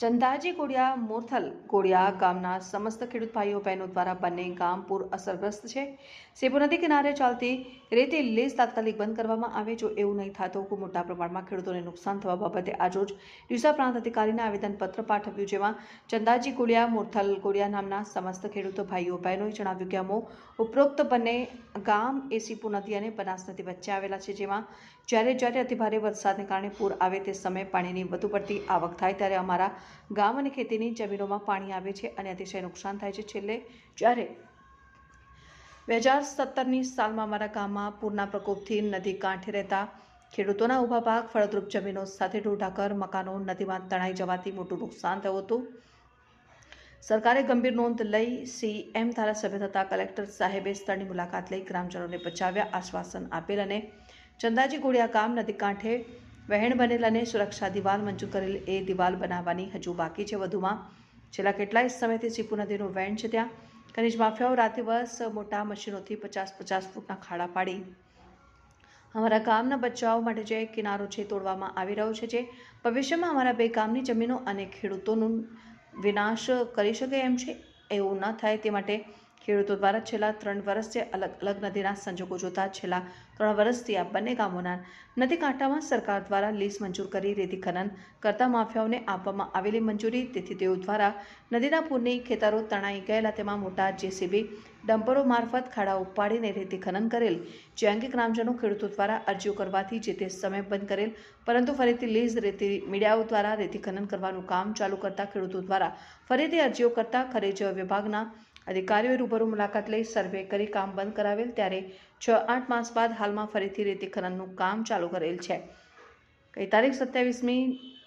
ચંદાજી કોડિયા, મોરથલ કોડિયા ગામના સમસ્ત ખેડૂત ભાઈઓ, બહેનો દ્વારા બંને ગામ પૂર અસરગ્રસ્ત છે. સેબુ નદી કિનારે ચાલતી રેતી લીઝ તાત્કાલિક બંધ કરવામાં આવે. જો એવું નહીં થાય તો મોટા પ્રમાણમાં ખેડૂતોને નુકસાન થવા બાબતે આજરોજ ડીસા પ્રાંત અધિકારીને આવેદનપત્ર પાઠવ્યું, જેમાં ચંદાજી કોડિયા, મોરથલ કોડિયા નામના સમસ્ત ખેડૂતો, ભાઈઓ, બહેનોએ જણાવ્યું કે અમો ઉપરોક્ત બંને ગામ એ સીપુ નદી અને બનાસ નદી વચ્ચે આવેલા છે, જેમાં જ્યારે જ્યારે અતિભારે વરસાદને કારણે પૂર આવે તે સમયે પાણીની વધુ પડતી આવક થાય, ત્યારે અમારા ગામ અને ખેતીની જમીનોમાં પાણી આવે છે અને અતિશય નુકસાન થાય છે છેલ્લે જ્યારે બે હજાર સત્તરની સાલમાં અમારા ગામમાં પૂરના પ્રકોપથી નદી કાંઠે રહેતા ખેડૂતોના ઊભા પાક, ફળદ્રુપ જમીનો સાથે ઢોઢાકર મકાનો નદીમાં તણાઈ જવાથી મોટું નુકસાન થયું હતું. સરકારે ગંભીર નોંધ લઈ સીએમ ધારાસભ્ય થતા કલેક્ટર સાહેબે સ્થળની મુલાકાત લઈ ગ્રામજનોને બચાવ્યા આશ્વાસન આપેલ અને ચંદાજી ગોળિયા ગામ નદી કાંઠે વહેણ બનેલાને સુરક્ષા દિવાલ મંજૂર કરેલ એ દિવાલ બનાવવાની હજુ બાકી છે વધુમાં. છેલ્લા કેટલાય સમયથી સીપુ નદીનું વહેણ છે ત્યાં. ખનીજ માફિયાઓ રાતે દિવસ મોટા મશીનોથી પચાસ પચાસ ફૂટના ખાડા પાડી. અમારા ગામના બચાવ માટે જે કિનારો છે તોડવામાં આવી રહ્યો છે જે ભવિષ્યમાં અમારા બે ગામની જમીનો અને ખેડૂતોનું વિનાશ કરી શકે એમ છે? એવું ન થાય તે માટે ખેડૂતો દ્વારા છેલ્લા ત્રણ વર્ષથી અલગ અલગ નદીના સંજોગો જોતા છેલ્લા ત્રણ વર્ષથી આ બંને ગામોના નદી કાંઠામાં સરકાર દ્વારા લીઝ મંજૂર કરી રેતી ખનન કરતા માફિયાઓને આપવામાં આવેલી મંજૂરી. તેથી તેઓ દ્વારા નદીના પૂરની ખેતરો તણાઈ ગયેલા તેમાં મોટા જેસીબી ડમ્પરો મારફત ખાડા ઉપાડીને રેતી ખનન કરેલ. જે અંગે ગ્રામજનો ખેડૂતો દ્વારા અરજીઓ કરવાથી જે તે સમય બંધ કરેલ, પરંતુ ફરીથી લીઝ રેતી મીડિયાઓ દ્વારા રેતી ખનન કરવાનું કામ ચાલુ કરતા ખેડૂતો દ્વારા ફરીથી અરજીઓ કરતા ખનિજ વિભાગના અધિકારીઓએ રૂબરૂ મુલાકાત લઈ સર્વે કરી કામ બંધ કરાવેલ ત્યારે છ આઠ માસ બાદ હાલમાં ફરીથી રેતી ખનનનું કામ ચાલુ કરેલ છે. ગઈ તારીખ સત્યાવીસમી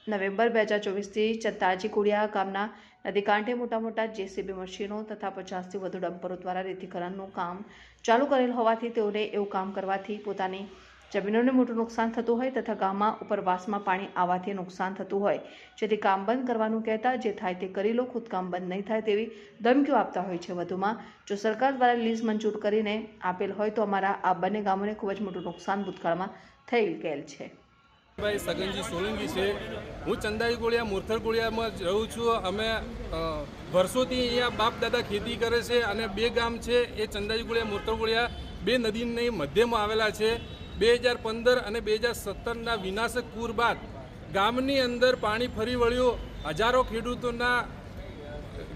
નવેમ્બર બે હજાર ચોવીસથી ચત્તાજી કુડિયા ગામના નદી કાંઠે મોટા મોટા જેસીબી મશીનો તથા પચાસથી વધુ ડમ્પરો દ્વારા રેતી કામ ચાલુ કરેલ હોવાથી તેઓને એવું કામ કરવાથી પોતાની જમીનોને મોટું નુકસાન થતું હોય તથા ગામમાં ઉપરવાસમાં પાણી આવવાથી નુકસાન થતું હોય. જેથી કામ બંધ કરવાનું કહેતા જે થાય તે કરી લો ખુદ કામ બંધ નહીં થાય તેવી ધમકીઓ આપતા હોય છે વધુમાં. જો સરકાર દ્વારા લીઝ મંજૂર કરીને આપેલ હોય તો અમારા આ બંને ગામોને ખૂબ જ મોટું નુકસાન ભૂતકાળમાં થઈ ગયેલ છે. ભાઈ સગનજી સોલંકી છે. હું ચંદાઈ ગોળિયા, મોરથર ગોળિયામાં રહું છું. અમે વર્ષોથી અહીંયા બાપ દાદા ખેતી કરે છે અને બે ગામ છે. એ ચંદાઈ ગોળિયા, મોરથર ગોળિયા બે નદીની મધ્યમાં આવેલા છે. બે હજાર પંદર અને બે હજાર સત્તરના વિનાશક પૂર બાદ ગામની અંદર પાણી ફરી વળ્યું. હજારો ખેડૂતોના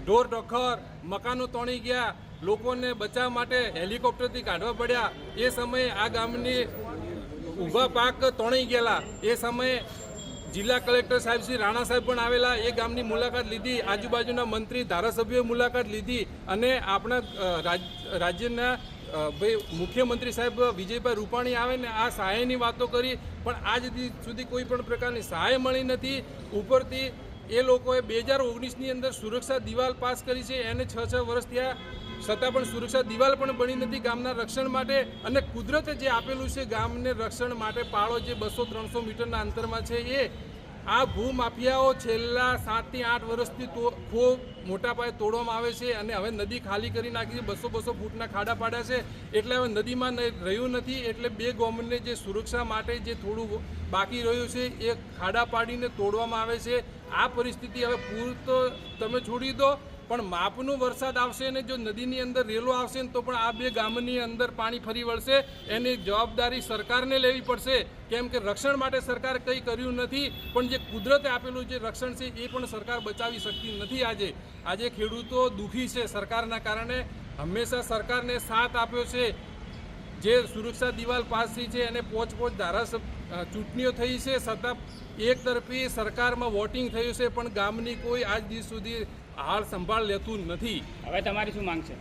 ઢોર ઢોખર, મકાનો તોણી ગયા. લોકોને બચાવ માટે હેલિકોપ્ટરથી કાઢવા પડ્યા. એ સમયે આ ગામની ઊભા પાક તોણી ગયેલા. એ સમયે જિલ્લા કલેક્ટર સાહેબ શ્રી રાણા સાહેબ પણ આવેલા. એ ગામની મુલાકાત લીધી. આજુબાજુના મંત્રી, ધારાસભ્યોએ મુલાકાત લીધી અને આપણા રાજ્યના ભાઈ, મુખ્યમંત્રી સાહેબ વિજયભાઈ રૂપાણી આવે ને આ સહાયની વાતો કરી, પણ આજ સુધી કોઈ પણ પ્રકારની સહાય મળી નથી. ઉપરથી એ લોકોએ બે હજાર ઓગણીસની અંદર સુરક્ષા દિવાલ પાસ કરી છે. એને છ છ વર્ષ થયા. છતાં પણ સુરક્ષા દિવાલ પણ બની નથી ગામના રક્ષણ માટે. અને કુદરતે જે આપેલું છે ગામને રક્ષણ માટે પાળો જે બસો ત્રણસો મીટરના અંતરમાં છે એ આ ભૂમાફિયાઓ છેલ્લા સાતથી આઠ વર્ષથી ખૂબ મોટા પાયે તોડવામાં આવે છે અને હવે નદી ખાલી કરી નાખી છે, બસો બસો ફૂટના ખાડા પાડ્યા છે. એટલે હવે નદીમાં રહ્યું નથી, એટલે બે ગવર્મેન્ટને જે સુરક્ષા માટે જે થોડું બાકી રહ્યું છે, એ ખાડા પાડીને તોડવામાં આવે છે. આ પરિસ્થિતિ હવે પૂર તો તમે છોડી દો. પણ માપનો વરસાદ આવશે અને જો નદીની અંદર રેલો આવશે ને તો પણ આ બે ગામની અંદર પાણી ફરી વળશે. એની જવાબદારી સરકારને લેવી પડશે. કેમ કે રક્ષણ માટે સરકાર કંઈ કર્યું નથી, પણ જે કુદરતે આપેલું જે રક્ષણ છે એ પણ સરકાર બચાવી શકતી નથી આજે. આજે ખેડૂતો દુઃખી છે સરકારના કારણે. હંમેશા સરકારને સાથ આપ્યો છે. જે સુરક્ષા દિવાલ પાસ થઈ છે અને પોચ પોચ ધારાસભ્ય ચૂંટણીઓ થઈ છે. છતાં એક તરફી સરકારમાં વોટિંગ થયું છે, પણ ગામની કોઈ આજ દિવસ સુધી હાલ સંભાળ લેતું નથી. હવે તમારી શું માંગ છે?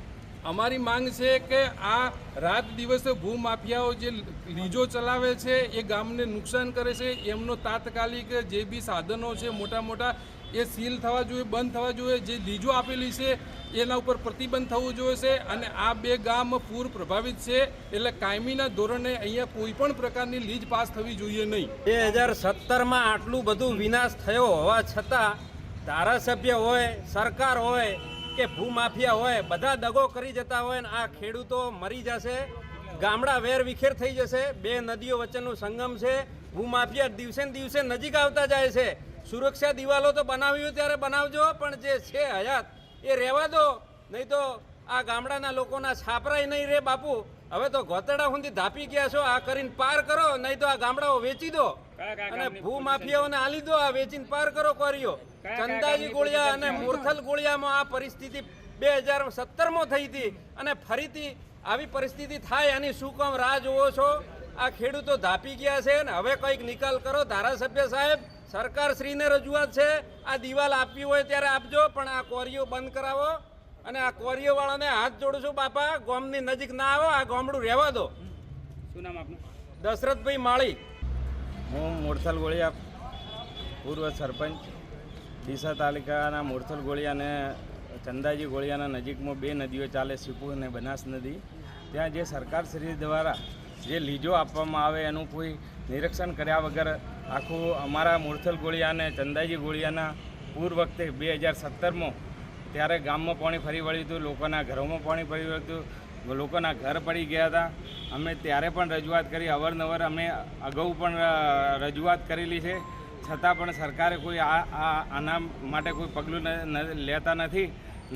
અમારી માંગ છે કે આ રાત દિવસે ભૂમાફિયાઓ જે લીજો ચલાવે છે એ ગામને નુકસાન કરે છે એમનો તાત્કાલિક જે બી સાધનો છે મોટા મોટા એ સીલ થવા જોઈએ બંધ થવા જોઈએ જે લીજો આપેલી છે એના ઉપર પ્રતિબંધ થવું જોઈએ છે અને આ બે ગામ પૂર પ્રભાવિત છે એટલે કાયમીના ધોરણે અહીંયા કોઈ પણ પ્રકારની લીજ પાસ થવી જોઈએ નહીં. બે હજાર સત્તરમાં આટલું બધું વિનાશ થયો હોવા છતાં ધારાસભ્ય હોય સરકાર હોય કે ભૂમાફિયા હોય બધા દગો કરી જતા હોય ને આ ખેડૂતો મરી જશે ગામડા વેર વિખેર થઈ જશે બે નદીઓ વચ્ચેનું સંગમ છે ભૂમાફિયા દિવસે ને દિવસે નજીક આવતા જાય છે. સુરક્ષા દિવાલો તો બનાવી ત્યારે બનાવજો પણ જે છે હયાત એ રહેવા દો. નહીં તો આ ગામડાના લોકોના છાપરાય નહીં રે બાપુ. હવે તો ગોતડા સુધી ધાપી ગયા છો આ કરીને પાર કરો નહીં તો આ ગામડાઓ વેચી દો. અને ભૂ માફિયાઓને આલી દો આ વેચીને પાર કરો કોરીઓ ચંદાજી ગોળિયા અને મોરથલ ગોળિયામાં આ પરિસ્થિતિ બે હજાર સત્તરમાં થઈ હતી અને ફરીથી આવી પરિસ્થિતિ થાય એની શું કામ રાહ જોવો છો? આ ખેડૂતો ધાપી ગયા છે ને હવે કંઈક નિકાલ કરો. ધારાસભ્ય સાહેબ સરકાર શ્રીને રજૂઆત છે આ દિવાલ આપવી હોય ત્યારે આપજો પણ આ કોરીઓ બંધ કરાવો અને આ કોરીઓ વાળાને હાથ જોડું છું બાપા. ગોમની નજીક ના આવો આ ગામડું રહેવા દો. શું નામ આપનું? દશરથભાઈ માળી. હું મોરથલ ગોળિયા પૂર્વ સરપંચ. ડીસા તાલુકાના મોરથલ ગોળિયા અને ચંદાજી ગોળિયાના નજીકમાં બે નદીઓ ચાલે, સીપુ અને બનાસ નદી. ત્યાં જે સરકારશ્રી દ્વારા જે લીજો આપવામાં આવે એનું કોઈ નિરીક્ષણ કર્યા વગર આખું અમારા મોરથલ ગોળિયા અને ચંદાજી ગોળિયાના પૂર વખતે બે હજાર સત્તરમાં ત્યારે ગામમાં પાણી ફરી વળ્યું હતું, લોકોના ઘરોમાં પાણી ફરી વળ્યું હતું, લોકોના ઘર પડી ગયા હતા. અમે ત્યારે પણ રજૂઆત કરી, અવારનવાર અમે અગાઉ પણ રજૂઆત કરેલી છે. છતાં પણ સરકારે કોઈ આ આના માટે કોઈ પગલું લેતા નથી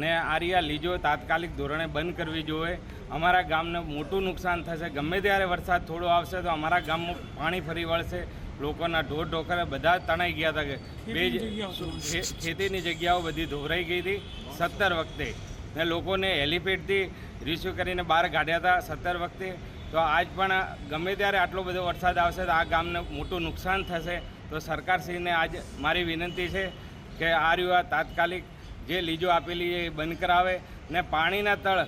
ને આરિયા લીજો તાત્કાલિક ધોરણે બંધ કરવી જોઈએ. અમારા ગામને મોટું નુકસાન થશે. ગમે ત્યારે વરસાદ થોડો આવશે તો અમારા ગામમાં પાણી ફરી વળશે. લોકોના ઢોર ઢોકરે બધા તણાઈ ગયા હતા કે બે ખેતીની જગ્યાઓ બધી ધોવરાઈ ગઈ હતી સત્તર વખતે. ને લોકોને હેલિપેડથી રિસ્યુ કરીને બહાર કાઢ્યા હતા સત્તર વખતે. તો આજ પણ ગમે ત્યારે આટલો બધો વરસાદ આવશે તો આ ગામને મોટું નુકસાન થશે. તો સરકારશ્રીને આજ મારી વિનંતી છે કે આ રહ્યું તાત્કાલિક જે લીજો આપેલી એ બંધ કરાવે ને પાણીના તળ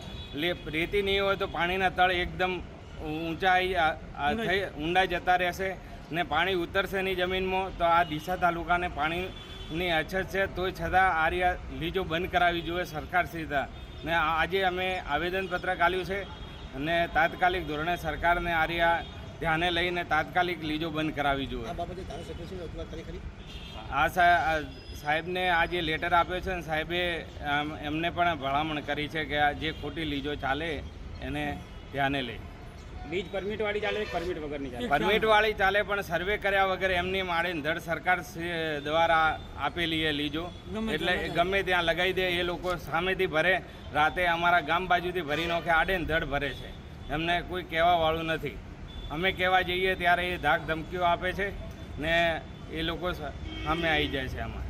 રેતી નહીં હોય તો પાણીના તળ એકદમ ઊંચાઈ થઈ ઊંડાઈ જતા રહેશે ને પાણી ઉતરશે નહીં જમીનમાં તો આ ડીસા તાલુકાને પાણીની અછત છે. તોય છતાં આ લીજો બંધ કરાવવી જોઈએ સરકાર સીધા ને આજે અમે આવેદનપત્ર કાઢ્યું છે અને તાત્કાલિક ધોરણે સરકારને આ રહ્યા ધ્યાને લઈને તાત્કાલિક લીજો બંધ કરાવી જોઈએ. આ સાહેબને આ જે લેટર આપ્યો છે ને સાહેબે એમને પણ ભલામણ કરી છે કે આ જે ખોટી લીજો ચાલે એને ધ્યાને લઈ. લીજ પરમિટ વાળી ચાલે પરમિટ વગરની ચાલે? પરમિટ વાળી ચાલે પણ સર્વે કર્યા વગર એમની માળે ધડ સરકાર દ્વારા આપેલી એ લીજો. એટલે ગમે ત્યાં લગાવી દે એ લોકો સામેથી ભરે રાતે અમારા ગામ બાજુથી ભરી નાખે આડે ધડ ભરે છે. એમને કોઈ કહેવાવાળું નથી. અમે કહેવા જઈએ ત્યારે એ ધાક ધમકીઓ આપે છે ને એ લોકો સામે આવી જાય છે આમાં.